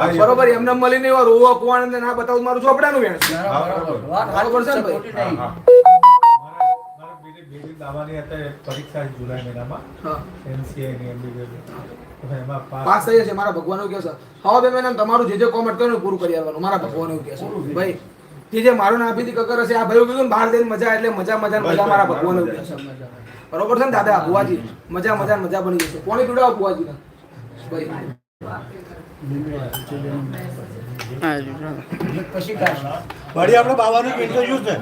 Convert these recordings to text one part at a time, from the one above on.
બરોબર એમને મળીને એવા રોવા કુવાણ ને ના બતાવું મારું ચોપડાનું વેણ નહીં. પરીક્ષા જુલાઈ મહિનામાં. ની MBBS પાસ પાસ થઈ જશે મારા ભગવાન એવું કહે હવે બે મહિના તમારું જે જે કોમેન્ટ કર્યું ને પૂરું કરી આવવાનું મારા ભગવાન એવું કહે છે. ભાઈ જે જે મારું નામ આપી કકર હશે આ ભાઈ કીધું ને બહાર જઈને મજા એટલે મજા મજા મજા મારા ભગવાન એવું કહે છે. બરોબર છે ને દાદા ભુવાજી? મજા મજા મજા બની જશે. કોની પીવડાવો ભુવાજી ભાઈ. વળી આપણે બાબાનું ઇન્ટરવ્યુ છે.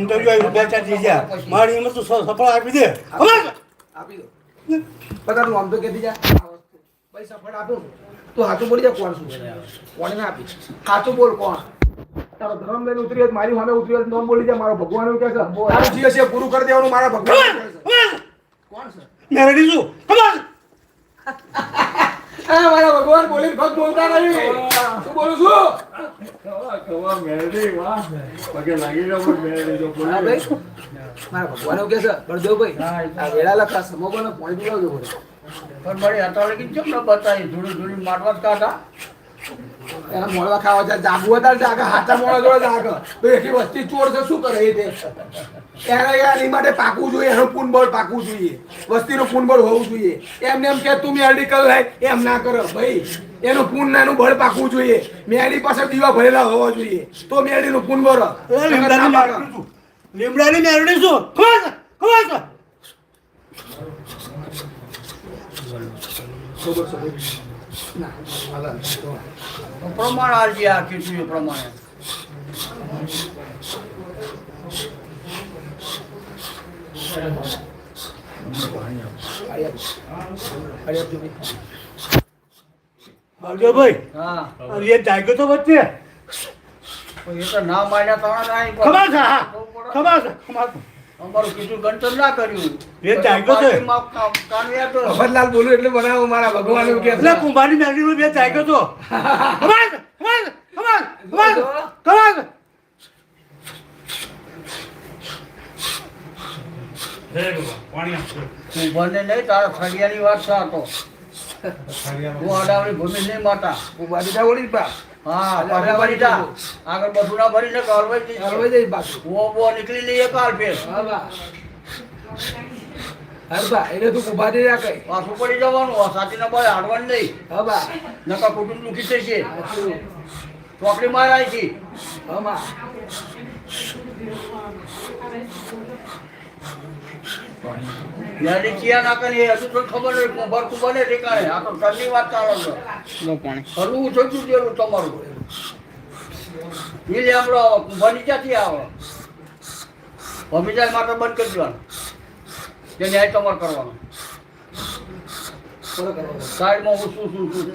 ઇન્ટરવ્યુ આવ્યું બે ચાર જીજ્યા મારી એમાં તું સફળ આપી દે. આપી દો. બધા તું આમ તો કહેતી જા. ભાઈ સફળ આપ્યું તું હાથું બોલી જા કોણ શું કોને ના આપી. સાચું બોલ કોણ. તારો ધર્મ લઈને ઉતરી મારી સામે ઉતરી ન બોલી જા. મારો ભગવાન એવું કહે છે તારું જે છે પૂરું કરી દેવાનું મારા ભગવાન છે. કોણ છે? શું ખબર મારા બોલું છું મારા બળદેવભાઈ આ વેળા લખા સમોગોને પોણી પીવડાવજો બોલે પણ અત્યારે લગી કેમ ન બતાવી ધૂળી ધૂળી જ કાઢા એના મોળવા ખાવા જાગુ હતા જાગે હાથા મોળા જોડે જાગે. તો એટલી વસ્તી ચોર છે, શું કરે એ એને માટે પાકવું જોઈએ એનું પૂનબળ પાકવું જોઈએ. વસ્તીનું પૂનબળ હોવું જોઈએ. એમને એમ કે તું મેરડી કર લે એમ ના કરો. ભાઈ એનું પૂન ને એનું બળ પાકવું જોઈએ. મેરડી પાસે દીવા ભરેલા હોવા જોઈએ. તો મેરડીનું પૂન બળ લીમડાની મેરડી શું? લીમડાની મેરડી શું? ખબર ખબર છે? પ્રમાણ આલજે આ કીધું પ્રમાણે. ભાઈ. હા. એ જાગ્યો તો વચ્ચે. એ તો ના માન્યા ખબર છે હા. ખબર ખબર છે ખબર અમારું કીધું ગણતર ના કર્યું. એ જાગ્યો છે. મફતલાલ બોલું એટલે બનાવો મારા ભગવાન એવું કે એટલે કુંભારની મેરડીમાં બે જાગ્યો તો. ખબર ખબર ખબર ખબર છે, છે. તું બને નહીં તારા ફળિયાની વાત સાતો હું અડાવડી ભૂમિ નહીં માતા. હું બાજુ જા ઓળી પા હા પાછા ભરી જા. આગળ બધું ના ભરીને જઈશ. હલવાઈ જઈશ બાજુ વો વો નીકળી લઈએ કાલ ફેર. હા બા. હા બા એટલે તું ઊભા જા પાછું પડી જવાનું. સાચીના ભાઈ હાડવાનું નહીં. હા બા. નકા કુટુંબ દુખી થશે. ચોકડી માર આવી હતી. હા બા યાદી ના કરી હજુ તો ખબર નહીં કુંભાર કુંભાર ઠેકાણે આ તો ઘરની વાત ચાલે છે. હરવું જોઈતું જેવું તમારું. ઈ લેમડો કુંભારની ક્યાંથી આવે? ભમીજાય માટે બંધ કરી દેવાનું. જે ન્યાય તમારે કરવાનો. સાઈડમાં હું શું શું શું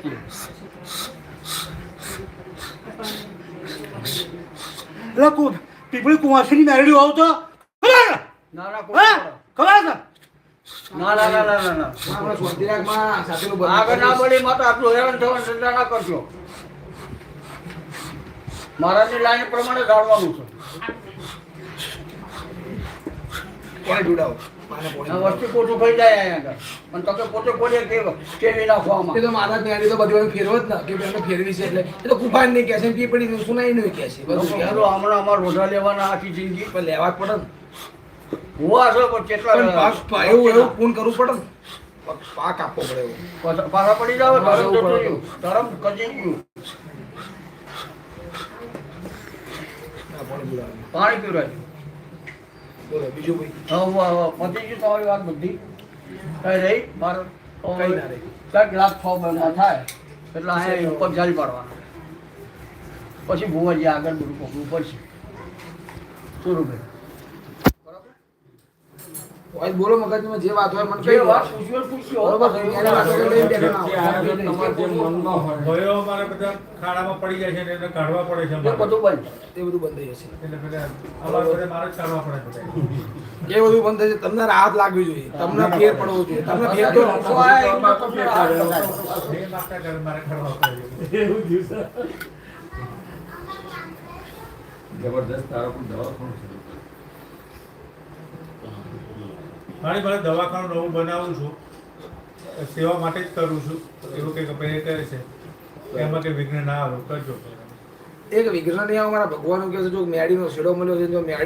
એટલે પીપળી કુંવાસીની મેરડી હોવ તો ખબર? છે? ના ના ખબર છે? ના ના ના ના ના ના. આપણે સ્વાતિરાગમાં આગળ ના બળી માતા આટલું હેરાન થવાનું ધંધા ના કરજો. મહારાજની લાઈન પ્રમાણે ધાડવાનું છે. કોને જોડાવો? વસ્તુ પોતું થઈ જાય અહીંયા અને તમે પોતે કોઈ કે કેવી નાખો એ તો મારા ત્યાં તો બધી ફેરવો જ ના કે બેને ફેરવી છે એટલે. એ તો કુંભાર નહીં કહે છે પીપળી સુનાઈ નહીં કહે છે. બધું. બોલો, હમણાં અમારે રોજા લેવાના આખી જિંદગી. પણ લેવા જ પડે ને. હોવા છે પણ કેટલા પણ પાક પા- એવું એવું પૂન કરવું પડે પાક- પાક આપવો પડે પાછા પાછા પડી જાવ ધરમ એવું જતું પડે. રહ્યું. ધરમ કચી ગયું. પાણી પીવડાવવાનું. બોલો બીજું ભાઈ હવે હવે પતી ગયું તમારી વાત બધી. કઈ રહી? મારે કઈ ના રહી. કંઈક લાખ છ મહિના થાય. એટલે અહીંયા ઉપર જાળી પાડવાના. પછી ભુવાજી આગળ બધું પકડવું પડશે. સુરુભાઈ આજ બોલો મગજમાં જે વાત હોય મને જે વાત પૂછ્યો પૂછ્યો બરોબર છે, હોય. ભયો અમારે બધા ખાડામાં પડી જાય છે ને એને કાઢવા પડે છે એ બધું બંધ. એ બધું બંધ થઈ જશે. એટલે બધા અમારે બધે મારે જ કાઢવા પડે. એ બધું બંધ થઈ જશે. તમને રાહત લાગવી જોઈએ. તમને ફેર પડવો જોઈએ. તમને ફેર તો બે માપટા કરે મારે કાઢવા પડે છે. જબરદસ્ત તારો પણ દવાખાનું છે? મારે મારે દવાખાનું નવું બનાવું છું. સેવા માટે જ કરું છું. એવું કંઈક કંપની કહે છે. એમાં કંઈ વિઘ્ન ના આવે, કરજો. એક વિઘ્ન નહીં આવે, મારા ભગવાન કહે છે, જો મેડીનો શેડો મળ્યો છે, જો મેડી